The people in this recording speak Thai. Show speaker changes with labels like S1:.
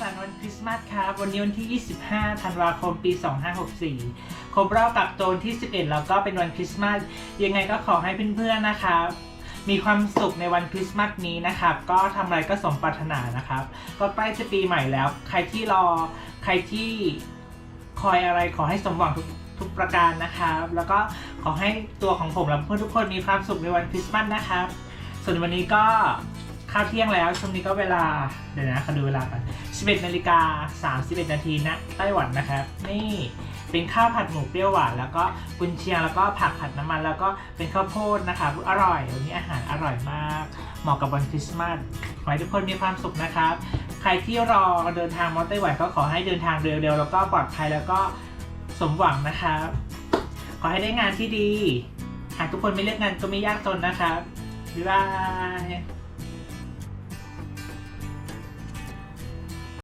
S1: สันต์วันคริสต์มาสครับ วันนี้วันที่ 25 ธันวาคม ปี 2564 ครบรอบกับโจนที่ 11 แล้วก็เป็นวันคริสต์มาส ยังไงก็ขอให้เพื่อนๆ นะครับ มีความสุขในวันคริสต์มาสนี้นะครับ ก็ทำอะไรก็สมปรารถนานะครับ ก็ใกล้จะปีใหม่แล้ว ใครที่รอ ใครที่คอยอะไรขอให้สมหวังทุกทุกประการนะครับ แล้วก็ขอให้ตัวของผมและเพื่อนทุกคนมีความสุขในวันคริสต์มาสนะครับ ส่วนวันนี้ก็ ข้าวเที่ยงแล้วช่วงนี้ก็เวลาเดี๋ยวนะขอดูเวลากัน11นาฬิกา31นาทีณไต้หวันนะครับนี่เป็นข้าวผัดหมูเปรี้ยวหวานแล้วก็กุนเชียงแล้วก็ผักผัดน้ำมัน แล้วก็เป็นข้าวโพดนะครับอร่อยวันนี้อาหารอร่อยมาก เหมาะกับวันคริสต์มาสขอให้ทุกคนมีความสุขนะครับ ใครที่รอเดินทางมาไต้หวันก็ขอให้เดินทางเร็วๆแล้วก็ปลอดภัยแล้วก็สมหวังนะครับขอให้ได้งานที่ดี หากทุกคนไม่เลือกงานก็ไม่ยากจนนะครับบ๊ายบาย